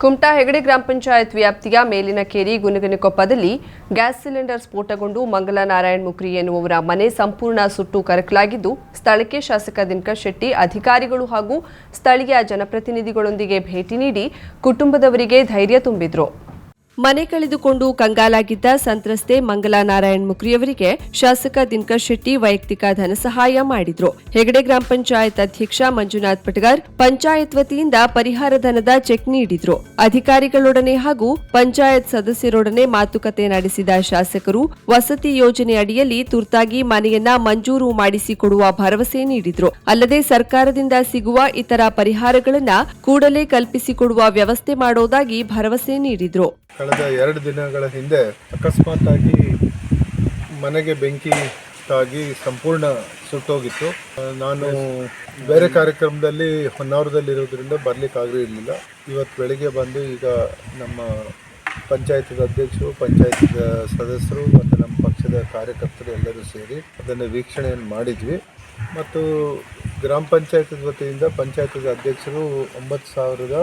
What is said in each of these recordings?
ಕುಮಟಾ ಹೆಗಡೆ ಗ್ರಾಮ ಪಂಚಾಯತ್ ವ್ಯಾಪ್ತಿಯ ಮೇಲಿನ ಕೇರಿ ಗುನಗುನಕೊಪ್ಪದಲ್ಲಿ ಗ್ಯಾಸ್ ಸಿಲಿಂಡರ್ ಸ್ಫೋಟಗೊಂಡು ಮಂಗಲ ನಾರಾಯಣ್ ಮುಕ್ರಿ ಎನ್ನುವವರ ಮನೆ ಸಂಪೂರ್ಣ ಸುಟ್ಟು ಕರಕಲಾಗಿದ್ದು, ಸ್ಥಳಕ್ಕೆ ಶಾಸಕ ದಿನಕರ್ ಶೆಟ್ಟಿ, ಅಧಿಕಾರಿಗಳು ಹಾಗೂ ಸ್ಥಳೀಯ ಜನಪ್ರತಿನಿಧಿಗಳೊಂದಿಗೆ ಭೇಟಿ ನೀಡಿ ಕುಟುಂಬದವರಿಗೆ ಧೈರ್ಯ ತುಂಬಿದ್ರು. ಮನೆ ಕಳೆದುಕೊಂಡು ಕಂಗಾಲಾಗಿದ್ದ ಸಂತ್ರಸ್ತೆ ಮಂಗಲಾ ನಾರಾಯಣ್ ಮುಖ್ರಿಯವರಿಗೆ ಶಾಸಕ ದಿನಕರ್ ಶೆಟ್ಟಿ ವೈಯಕ್ತಿಕ ಧನ ಸಹಾಯ ಮಾಡಿದ್ರು. ಹೆಗಡೆ ಗ್ರಾಮ ಪಂಚಾಯತ್ ಅಧ್ಯಕ್ಷ ಮಂಜುನಾಥ್ ಪಟಗಾರ್ ಪಂಚಾಯತ್ ವತಿಯಿಂದ ಪರಿಹಾರ ಧನದ ಚೆಕ್ ನೀಡಿದ್ರು. ಅಧಿಕಾರಿಗಳೊಡನೆ ಹಾಗೂ ಪಂಚಾಯತ್ ಸದಸ್ಯರೊಡನೆ ಮಾತುಕತೆ ನಡೆಸಿದ ಶಾಸಕರು, ವಸತಿ ಯೋಜನೆ ಅಡಿಯಲ್ಲಿ ತುರ್ತಾಗಿ ಮನೆಯನ್ನ ಮಂಜೂರು ಮಾಡಿಸಿಕೊಡುವ ಭರವಸೆ ನೀಡಿದ್ರು. ಅಲ್ಲದೆ ಸರ್ಕಾರದಿಂದ ಸಿಗುವ ಇತರ ಪರಿಹಾರಗಳನ್ನ ಕೂಡಲೇ ಕಲ್ಪಿಸಿಕೊಡುವ ವ್ಯವಸ್ಥೆ ಮಾಡೋದಾಗಿ ಭರವಸೆ ನೀಡಿದ್ರು. ಕಳೆದ ಎರಡು ದಿನಗಳ ಹಿಂದೆ ಅಕಸ್ಮಾತ್ತಾಗಿ ಮನೆಗೆ ಬೆಂಕಿ ತಾಗಿ ಸಂಪೂರ್ಣ ಸುಟ್ಟೋಗಿತ್ತು. ನಾನು ಬೇರೆ ಕಾರ್ಯಕ್ರಮದಲ್ಲಿ ಹೊನ್ನಾವರದಲ್ಲಿರೋದ್ರಿಂದ ಬರ್ಲಿಕ್ಕೆ ಆಗಿರಲಿಲ್ಲ ಇವತ್ತು ಬೆಳಿಗ್ಗೆ ಬಂದು ಈಗ ನಮ್ಮ ಪಂಚಾಯತ್ ಅಧ್ಯಕ್ಷರು ಪಂಚಾಯತ್ ಸದಸ್ಯರು ಮತ್ತು ನಮ್ಮ ಪಕ್ಷದ ಕಾರ್ಯಕರ್ತರು ಎಲ್ಲರೂ ಸೇರಿ ಅದನ್ನು ವೀಕ್ಷಣೆಯನ್ನು ಮಾಡಿದ್ವಿ. ಮತ್ತು ಗ್ರಾಮ ಪಂಚಾಯತ್ ವತಿಯಿಂದ ಪಂಚಾಯತ್ ಅಧ್ಯಕ್ಷರು ಒಂಬತ್ತು ಸಾವಿರದ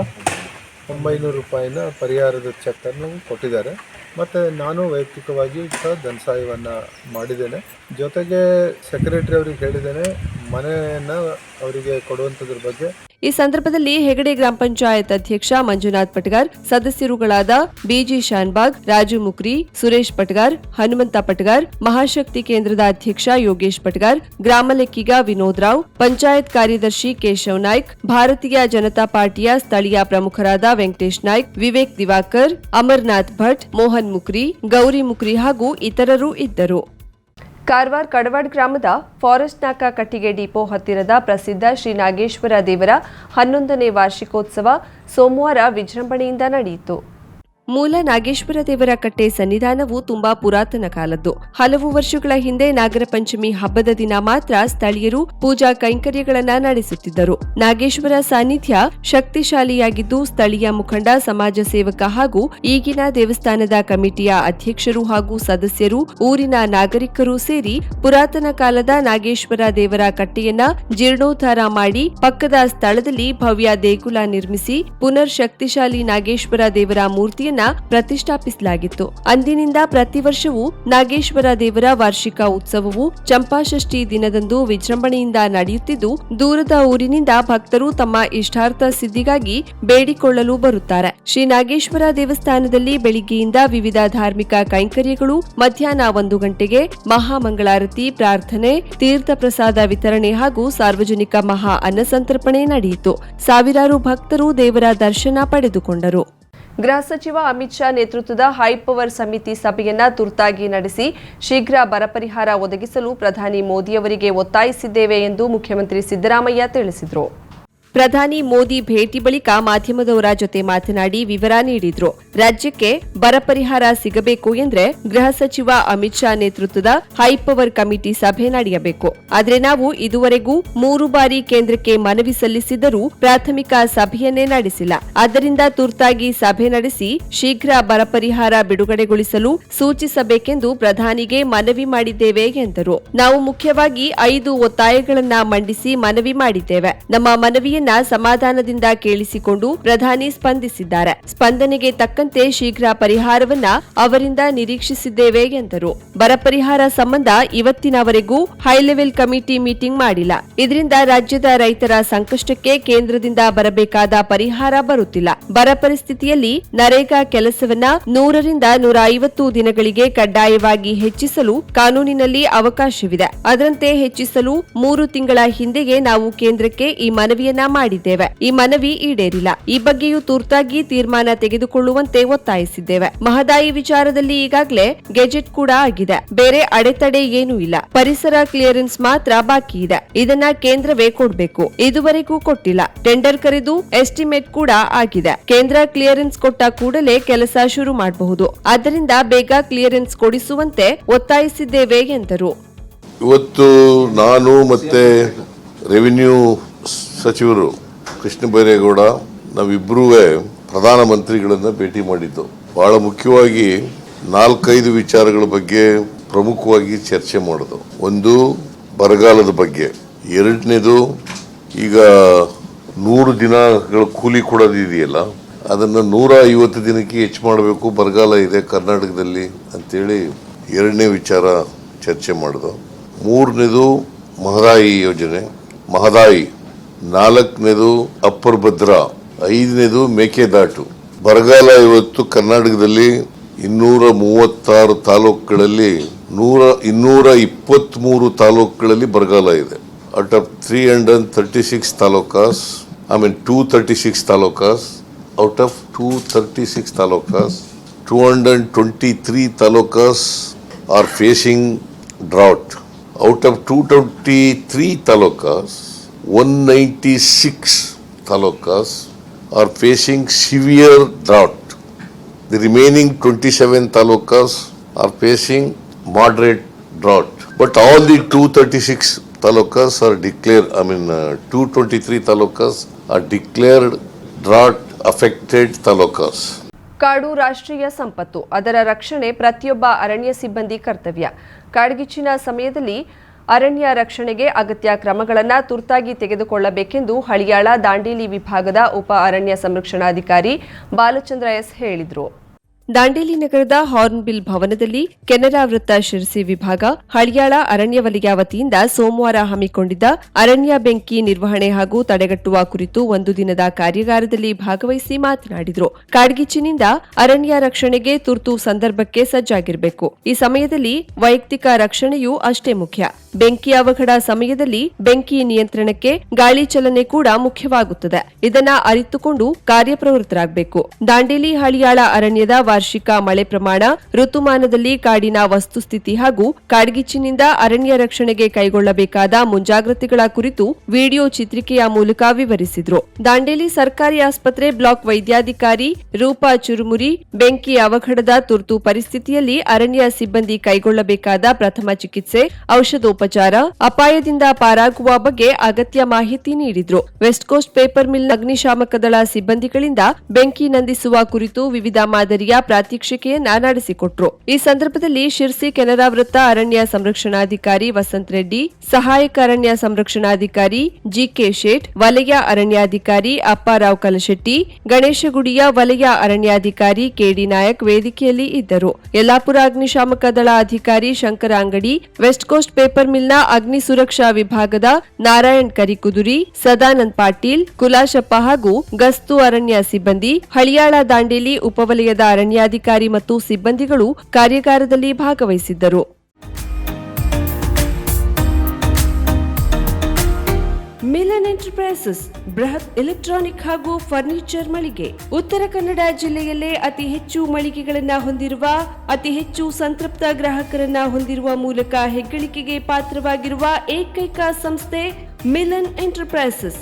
ಒಂಬೈನೂರು ರೂಪಾಯಿನ ಪರಿಹಾರದ ಚೆಕ್ಕನ್ನು ಕೊಟ್ಟಿದ್ದಾರೆ. ಮತ್ತು ನಾನು ವೈಯಕ್ತಿಕವಾಗಿ ಸಹ ಧನ ಸಹಾಯವನ್ನು ಮಾಡಿದ್ದೇನೆ. ಜೊತೆಗೆ ಸೆಕ್ರೆಟ್ರಿ ಅವ್ರಿಗೆ ಹೇಳಿದ್ದೇನೆ, ಮನೆಯನ್ನು ಅವರಿಗೆ ಕೊಡುವಂಥದ್ರ ಬಗ್ಗೆ ಈ ಸಂದರ್ಭದಲ್ಲಿ ಹೆಗಡೆ ಗ್ರಾಮ ಪಂಚಾಯತ್ ಅಧ್ಯಕ್ಷ ಮಂಜುನಾಥ್ ಪಟ್ಗಾರ್, ಸದಸ್ಯರುಗಳಾದ ಬಿಜಿ ಶಾನ್ಬಾಗ್, ರಾಜು ಮುಕ್ರಿ, ಸುರೇಶ್ ಪಟ್ಗಾರ್, ಹನುಮಂತ ಪಟ್ಗಾರ್, ಮಹಾಶಕ್ತಿ ಕೇಂದ್ರದ ಅಧ್ಯಕ್ಷ ಯೋಗೇಶ್ ಪಟ್ಗಾರ್ ಗ್ರಾಮ ಲೆಕ್ಕಿಗ ವಿನೋದ್ ರಾವ್, ಪಂಚಾಯತ್ ಕಾರ್ಯದರ್ಶಿ ಕೇಶವ್ ನಾಯ್ಕ್, ಭಾರತೀಯ ಜನತಾ ಪಾರ್ಟಿಯ ಸ್ಥಳೀಯ ಪ್ರಮುಖರಾದ ವೆಂಕಟೇಶ್ ನಾಯ್ಕ್, ವಿವೇಕ್ ದಿವಾಕರ್, ಅಮರ್ನಾಥ್ ಭಟ್, ಮೋಹನ್ ಮುಕ್ರಿ, ಗೌರಿ ಮುಕ್ರಿ ಹಾಗೂ ಇತರರು ಇದ್ದರು. ಕಾರವಾರ ಕಡವಾಡ್ ಗ್ರಾಮದ ಫಾರೆಸ್ಟ್ ನಾಕ ಕಟ್ಟಿಗೆ ಡಿಪೋ ಹತ್ತಿರದ ಪ್ರಸಿದ್ಧ ಶ್ರೀ ನಾಗೇಶ್ವರ ದೇವರ ಹನ್ನೊಂದನೇ ವಾರ್ಷಿಕೋತ್ಸವ ಸೋಮವಾರ ವಿಜೃಂಭಣೆಯಿಂದ ನಡೆಯಿತು. ಮೂಲ ನಾಗೇಶ್ವರ ದೇವರ ಕಟ್ಟೆ ಸನ್ನಿಧಾನವು ತುಂಬಾ ಪುರಾತನ ಕಾಲದ್ದು. ಹಲವು ವರ್ಷಗಳ ಹಿಂದೆ ನಾಗರ ಪಂಚಮಿ ಹಬ್ಬದ ದಿನ ಮಾತ್ರ ಸ್ಥಳೀಯರು ಪೂಜಾ ಕೈಂಕರ್ಯಗಳನ್ನ ನಡೆಸುತ್ತಿದ್ದರು. ನಾಗೇಶ್ವರ ಸಾನ್ನಿಧ್ಯ ಶಕ್ತಿಶಾಲಿಯಾಗಿದ್ದು ಸ್ಥಳೀಯ ಮುಖಂಡ, ಸಮಾಜ ಸೇವಕ ಹಾಗೂ ಈಗಿನ ದೇವಸ್ಥಾನದ ಕಮಿಟಿಯ ಅಧ್ಯಕ್ಷರು ಹಾಗೂ ಸದಸ್ಯರು, ಊರಿನ ನಾಗರಿಕರು ಸೇರಿ ಪುರಾತನ ಕಾಲದ ನಾಗೇಶ್ವರ ದೇವರ ಕಟ್ಟೆಯನ್ನ ಜೀರ್ಣೋದ್ಧಾರ ಮಾಡಿ ಪಕ್ಕದ ಸ್ಥಳದಲ್ಲಿ ಭವ್ಯ ದೇಗುಲ ನಿರ್ಮಿಸಿ ಪುನರ್ ಶಕ್ತಿಶಾಲಿ ನಾಗೇಶ್ವರ ದೇವರ ಮೂರ್ತಿಯನ್ನ ಪ್ರತಿಷ್ಠಾಪಿಸಲಾಗಿತ್ತು. ಅಂದಿನಿಂದ ಪ್ರತಿ ವರ್ಷವೂ ನಾಗೇಶ್ವರ ದೇವರ ವಾರ್ಷಿಕ ಉತ್ಸವವು ಚಂಪಾಷಷ್ಠಿ ದಿನದಂದು ವಿಜೃಂಭಣೆಯಿಂದ ನಡೆಯುತ್ತಿದ್ದು, ದೂರದ ಊರಿನಿಂದ ಭಕ್ತರು ತಮ್ಮ ಇಷ್ಟಾರ್ಥ ಸಿದ್ಧಿಗಾಗಿ ಬೇಡಿಕೊಳ್ಳಲು ಬರುತ್ತಾರೆ. ಶ್ರೀ ನಾಗೇಶ್ವರ ದೇವಸ್ಥಾನದಲ್ಲಿ ಬೆಳಿಗ್ಗೆಯಿಂದ ವಿವಿಧ ಧಾರ್ಮಿಕ ಕೈಂಕರ್ಯಗಳು, ಮಧ್ಯಾಹ್ನ ಒಂದು ಗಂಟೆಗೆ ಮಹಾಮಂಗಳಾರತಿ, ಪ್ರಾರ್ಥನೆ, ತೀರ್ಥ ಪ್ರಸಾದ ವಿತರಣೆ ಹಾಗೂ ಸಾರ್ವಜನಿಕ ಮಹಾ ಅನ್ನಸಂತರ್ಪಣೆ ನಡೆಯಿತು. ಸಾವಿರಾರು ಭಕ್ತರು ದೇವರ ದರ್ಶನ ಪಡೆದುಕೊಂಡರು. ಗೃಹ ಸಚಿವ ಅಮಿತ್ ಶಾ ನೇತೃತ್ವದ ಹೈಪವರ್ ಸಮಿತಿ ಸಭೆಯನ್ನು ತುರ್ತಾಗಿ ನಡೆಸಿ ಶೀಘ್ರ ಬರ ಪರಿಹಾರ ಒದಗಿಸಲು ಪ್ರಧಾನಿ ಮೋದಿಯವರಿಗೆ ಒತ್ತಾಯಿಸಿದ್ದೇವೆ ಎಂದು ಮುಖ್ಯಮಂತ್ರಿ ಸಿದ್ದರಾಮಯ್ಯ ತಿಳಿಸಿದರು. ಪ್ರಧಾನಿ ಮೋದಿ ಭೇಟಿ ಬಳಿಕ ಮಾಧ್ಯಮದವರ ಜೊತೆ ಮಾತನಾಡಿ ವಿವರ ನೀಡಿದ್ರು. ರಾಜ್ಯಕ್ಕೆ ಬರ ಪರಿಹಾರ ಸಿಗಬೇಕು ಎಂದ್ರೆ ಗೃಹ ಸಚಿವ ಅಮಿತ್ ಶಾ ನೇತೃತ್ವದ ಹೈಪವರ್ ಕಮಿಟಿ ಸಭೆ ನಡೆಯಬೇಕು. ಆದರೆ ನಾವು ಇದುವರೆಗೂ ಮೂರು ಬಾರಿ ಕೇಂದ್ರಕ್ಕೆ ಮನವಿ ಸಲ್ಲಿಸಿದರೂ ಪ್ರಾಥಮಿಕ ಸಭೆಯನ್ನೇ ನಡೆಸಿಲ್ಲ. ಆದ್ದರಿಂದ ತುರ್ತಾಗಿ ಸಭೆ ನಡೆಸಿ ಶೀಘ್ರ ಬರ ಪರಿಹಾರ ಬಿಡುಗಡೆಗೊಳಿಸಲು ಸೂಚಿಸಬೇಕೆಂದು ಪ್ರಧಾನಿಗೆ ಮನವಿ ಮಾಡಿದ್ದೇವೆ ಎಂದರು. ನಾವು ಮುಖ್ಯವಾಗಿ ಐದು ಒತ್ತಾಯಗಳನ್ನ ಮಂಡಿಸಿ ಮನವಿ ಮಾಡಿದ್ದೇವೆ. ನಮ್ಮ ಮನವಿಯನ್ನ ಸಮಾಧಾನದಿಂದ ಕೇಳಿಸಿಕೊಂಡು ಪ್ರಧಾನಿ ಸ್ಪಂದಿಸಿದ್ದಾರೆ. ಸ್ಪಂದನೆಗೆ ತಕ್ಕಂತೆ ಶೀಘ್ರ ಪರಿಹಾರವನ್ನ ಅವರಿಂದ ನಿರೀಕ್ಷಿಸಿದ್ದೇವೆ ಎಂದರು. ಬರ ಪರಿಹಾರ ಸಂಬಂಧ ಇವತ್ತಿನವರೆಗೂ ಹೈ ಲೆವೆಲ್ ಕಮಿಟಿ ಮೀಟಿಂಗ್ ಮಾಡಿಲ್ಲ. ಇದರಿಂದ ರಾಜ್ಯದ ರೈತರ ಸಂಕಷ್ಟಕ್ಕೆ ಕೇಂದ್ರದಿಂದ ಬರಬೇಕಾದ ಪರಿಹಾರ ಬರುತ್ತಿಲ್ಲ. ಬರ ಪರಿಸ್ಥಿತಿಯಲ್ಲಿ ನರೇಗಾ ಕೆಲಸವನ್ನ ನೂರರಿಂದ ನೂರ ಐವತ್ತು ದಿನಗಳಿಗೆ ಕಡ್ಡಾಯವಾಗಿ ಹೆಚ್ಚಿಸಲು ಕಾನೂನಿನಲ್ಲಿ ಅವಕಾಶವಿದೆ. ಅದರಂತೆ ಹೆಚ್ಚಿಸಲು ಮೂರು ತಿಂಗಳ ಹಿಂದೆಯೇ ನಾವು ಕೇಂದ್ರಕ್ಕೆ ಈ ಮನವಿಯನ್ನ ಮಾಡಿದ್ದೇವೆ. ಈ ಮನವಿ ಈಡೇರಿಲ್ಲ. ಈ ಬಗ್ಗೆಯೂ ತುರ್ತಾಗಿ ತೀರ್ಮಾನ ತೆಗೆದುಕೊಳ್ಳುವಂತೆ ಒತ್ತಾಯಿಸಿದ್ದೇವೆ. ಮಹದಾಯಿ ವಿಚಾರದಲ್ಲಿ ಈಗಾಗಲೇ ಗೆಜೆಟ್ ಕೂಡ ಆಗಿದೆ. ಬೇರೆ ಅಡೆತಡೆ ಏನೂ ಇಲ್ಲ. ಪರಿಸರ ಕ್ಲಿಯರೆನ್ಸ್ ಮಾತ್ರ ಬಾಕಿ ಇದೆ. ಇದನ್ನ ಕೇಂದ್ರವೇ ಕೊಡ್ಬೇಕು. ಇದುವರೆಗೂ ಕೊಟ್ಟಿಲ್ಲ. ಟೆಂಡರ್ ಕರೆದು ಎಸ್ಟಿಮೇಟ್ ಕೂಡ ಆಗಿದೆ. ಕೇಂದ್ರ ಕ್ಲಿಯರೆನ್ಸ್ ಕೊಟ್ಟ ಕೂಡಲೇ ಕೆಲಸ ಶುರು ಮಾಡಬಹುದು. ಆದ್ದರಿಂದ ಬೇಗ ಕ್ಲಿಯರೆನ್ಸ್ ಕೊಡಿಸುವಂತೆ ಒತ್ತಾಯಿಸಿದ್ದೇವೆ ಎಂದರು. ಇವತ್ತು ನಾನು ಮತ್ತೆ ರೆವಿನ್ಯೂ ಸಚಿವರು ಕೃಷ್ಣ ಬೈರೇಗೌಡ ನಾವಿಬ್ಬರೂ ಪ್ರಧಾನಮಂತ್ರಿಗಳನ್ನು ಭೇಟಿ ಮಾಡಿದ್ದು. ಬಹಳ ಮುಖ್ಯವಾಗಿ ನಾಲ್ಕೈದು ವಿಚಾರಗಳ ಬಗ್ಗೆ ಪ್ರಮುಖವಾಗಿ ಚರ್ಚೆ ಮಾಡೋದು. ಒಂದು, ಬರಗಾಲದ ಬಗ್ಗೆ. ಎರಡನೇದು, ಈಗ ನೂರು ದಿನಗಳ ಕೂಲಿ ಕೊಡೋದು ಇದೆಯಲ್ಲ ಅದನ್ನು ನೂರ ಐವತ್ತು ದಿನಕ್ಕೆ ಹೆಚ್ಚು ಮಾಡಬೇಕು, ಬರಗಾಲ ಇದೆ ಕರ್ನಾಟಕದಲ್ಲಿ ಅಂತೇಳಿ ಎರಡನೇ ವಿಚಾರ ಚರ್ಚೆ ಮಾಡೋದು. ಮೂರನೇದು ಮಹದಾಯಿ ಯೋಜನೆ. ಮಹದಾಯಿ ನಾಲ್ಕನೇದು ಅಪ್ಪರ್ ಭದ್ರಾ ಐದನೇದು ಮೇಕೆದಾಟು ಬರಗಾಲ ಇವತ್ತು ಕರ್ನಾಟಕದಲ್ಲಿ ಇನ್ನೂರ ಮೂವತ್ತಾರು ತಾಲೂಕುಗಳಲ್ಲಿ ನೂರ ಇನ್ನೂರ ಇಪ್ಪತ್ತ್ಮೂರು ತಾಲೂಕುಗಳಲ್ಲಿ ಬರಗಾಲ ಇದೆ out of three hundred thirty six talukas I mean two thirty six talukas out of two thirty six talukas two hundred twenty three talukas are facing drought. Out of 223 talukas, 196 talukas are facing severe drought. The remaining 27 talukas are facing moderate drought. But all the 236 talukas are declared, I mean, uh, 223 talukas are declared drought affected talukas. ಕಾಡು ರಾಷ್ಟ್ರೀಯ ಸಂಪತ್ತು ಅದರ ರಕ್ಷಣೆ ಪ್ರತಿಯೊಬ್ಬ ಅರಣ್ಯ ಸಿಬ್ಬಂದಿ ಕರ್ತವ್ಯ ಕಾಡ್ಗಿಚ್ಚಿನ ಸಮಯದಲ್ಲಿ ಅರಣ್ಯ ರಕ್ಷಣೆಗೆ ಅಗತ್ಯ ಕ್ರಮಗಳನ್ನು ತುರ್ತಾಗಿ ತೆಗೆದುಕೊಳ್ಳಬೇಕೆಂದು ಹಳಿಯಾಳ ದಾಂಡೇಲಿ ವಿಭಾಗದ ಉಪ ಅರಣ್ಯ ಸಂರಕ್ಷಣಾಧಿಕಾರಿ ಬಾಲಚಂದ್ರ ಎಸ್ ಹೇಳಿದರು. ದಾಂಡೇಲಿ ನಗರದ ಹಾರ್ನ್ಬಿಲ್ ಭವನದಲ್ಲಿ ಕೆನರಾ ವೃತ್ತ ಶಿರಸಿ ವಿಭಾಗ, ಹಳಿಯಾಳ ಅರಣ್ಯ ವಲಯ ವತಿಯಿಂದ ಸೋಮವಾರ ಹಮ್ಮಿಕೊಂಡಿದ್ದ ಅರಣ್ಯ ಬೆಂಕಿ ನಿರ್ವಹಣೆ ಹಾಗೂ ತಡೆಗಟ್ಟುವ ಕುರಿತು ಒಂದು ದಿನದ ಕಾರ್ಯಾಗಾರದಲ್ಲಿ ಭಾಗವಹಿಸಿ ಮಾತನಾಡಿದರು. ಕಾಡ್ಗಿಚ್ಚಿನಿಂದ ಅರಣ್ಯ ರಕ್ಷಣೆಗೆ ತುರ್ತು ಸಂದರ್ಭಕ್ಕೆ ಸಜ್ಜಾಗಿರಬೇಕು. ಈ ಸಮಯದಲ್ಲಿ ವೈಯಕ್ತಿಕ ರಕ್ಷಣೆಯೂ ಅಷ್ಟೇ ಮುಖ್ಯ. ಬೆಂಕಿ ಅವಘಡ ಸಮಯದಲ್ಲಿ ಬೆಂಕಿ ನಿಯಂತ್ರಣಕ್ಕೆ ಗಾಳಿ ಚಲನೆ ಕೂಡ ಮುಖ್ಯವಾಗುತ್ತದೆ. ಇದನ್ನ ಅರಿತುಕೊಂಡು ಕಾರ್ಯಪ್ರವೃತ್ತರಾಗಬೇಕು. ದಾಂಡೇಲಿ, ಹಳಿಯಾಳ ಅರಣ್ಯದ ವಾರ್ಷಿಕ ಮಳೆ ಪ್ರಮಾಣ, ಋತುಮಾನದಲ್ಲಿ ಕಾಡಿನ ವಸ್ತುಸ್ಥಿತಿ ಹಾಗೂ ಕಾಡ್ಗಿಚ್ಚಿನಿಂದ ಅರಣ್ಯ ರಕ್ಷಣೆಗೆ ಕೈಗೊಳ್ಳಬೇಕಾದ ಮುಂಜಾಗ್ರತೆಗಳ ಕುರಿತು ವಿಡಿಯೋ ಚಿತ್ರಿಕೆಯ ಮೂಲಕ ವಿವರಿಸಿದ್ರು. ದಾಂಡೇಲಿ ಸರ್ಕಾರಿ ಆಸ್ಪತ್ರೆ ಬ್ಲಾಕ್ ವೈದ್ಯಾಧಿಕಾರಿ ರೂಪಾ ಚುರುಮುರಿ, ಬೆಂಕಿ ಅವಘಡದ ತುರ್ತು ಪರಿಸ್ಥಿತಿಯಲ್ಲಿ ಅರಣ್ಯ ಸಿಬ್ಬಂದಿ ಕೈಗೊಳ್ಳಬೇಕಾದ ಪ್ರಥಮ ಚಿಕಿತ್ಸೆ, ಔಷಧೋಪಚಾರ, ಅಪಾಯದಿಂದ ಪಾರಾಗುವ ಬಗ್ಗೆ ಅಗತ್ಯ ಮಾಹಿತಿ ನೀಡಿದ್ರು. ವೆಸ್ಟ್ ಕೋಸ್ಟ್ ಪೇಪರ್ ಮಿಲ್ ಅಗ್ನಿಶಾಮಕ ದಳ ಸಿಬ್ಬಂದಿಗಳಿಂದ ಬೆಂಕಿ ನಂದಿಸುವ ಕುರಿತು ವಿವಿಧ ಮಾದರಿಯ ಪ್ರಾತ್ಯಕ್ಷಿಕೆಯನ್ನ ನಡೆಸಿಕೊಟ್ರು ಈ ಸಂದರ್ಭದಲ್ಲಿ ಶಿರ್ಸಿ ಕೆನರಾ ವೃತ್ತ ಅರಣ್ಯ ಸಂರಕ್ಷಣಾಧಿಕಾರಿ ವಸಂತ್ ರೆಡ್ಡಿ, ಸಹಾಯಕ ಅರಣ್ಯ ಸಂರಕ್ಷಣಾಧಿಕಾರಿ ಜಿಕೆ ಶೇಟ್, ವಲಯ ಅರಣ್ಯಾಧಿಕಾರಿ ಅಪ್ಪಾರಾವ್ ಕಲಶೆಟ್ಟಿ, ಗಣೇಶಗುಡಿಯ ವಲಯ ಅರಣ್ಯಾಧಿಕಾರಿ ಕೆಡಿ ನಾಯಕ್ ವೇದಿಕೆಯಲ್ಲಿ ಇದ್ದರು. ಯಲ್ಲಾಪುರ ಅಗ್ನಿಶಾಮಕ ದಳ ಅಧಿಕಾರಿ ಶಂಕರ ಅಂಗಡಿ, ವೆಸ್ಟ್ ಕೋಸ್ಟ್ ಪೇಪರ್ ಮಿಲ್ನ ಅಗ್ನಿ ಸುರಕ್ಷಾ ವಿಭಾಗದ ನಾರಾಯಣ್ ಕರಿಕುದುರಿ, ಸದಾನಂದ್ ಪಾಟೀಲ್, ಕುಲಾಶಪ್ಪ ಹಾಗೂ ಗಸ್ತು ಅರಣ್ಯ ಸಿಬ್ಬಂದಿ, ಹಳಿಯಾಳ ದಾಂಡೇಲಿ ಉಪವಲಯದ ಅರಣ್ಯಾಧಿಕಾರಿ ಮತ್ತು ಸಿಬ್ಬಂದಿಗಳು ಕಾರ್ಯಾಗಾರದಲ್ಲಿ ಭಾಗವಹಿಸಿದ್ದರು. ಮಿಲನ್ ಎಂಟರ್ಪ್ರೈಸಸ್, ಬೃಹತ್ ಎಲೆಕ್ಟ್ರಾನಿಕ್ ಹಾಗೂ ಫರ್ನಿಚರ್ ಮಳಿಗೆ. ಉತ್ತರ ಕನ್ನಡ ಜಿಲ್ಲೆಯಲ್ಲೇ ಅತಿ ಹೆಚ್ಚು ಮಳಿಗೆಗಳನ್ನು ಹೊಂದಿರುವ, ಅತಿ ಹೆಚ್ಚು ಸಂತೃಪ್ತ ಗ್ರಾಹಕರನ್ನ ಹೊಂದಿರುವ ಮೂಲಕ ಹೆಗ್ಗಳಿಕೆಗೆ ಪಾತ್ರವಾಗಿರುವ ಏಕೈಕ ಸಂಸ್ಥೆ ಮಿಲನ್ ಎಂಟರ್ಪ್ರೈಸಸ್.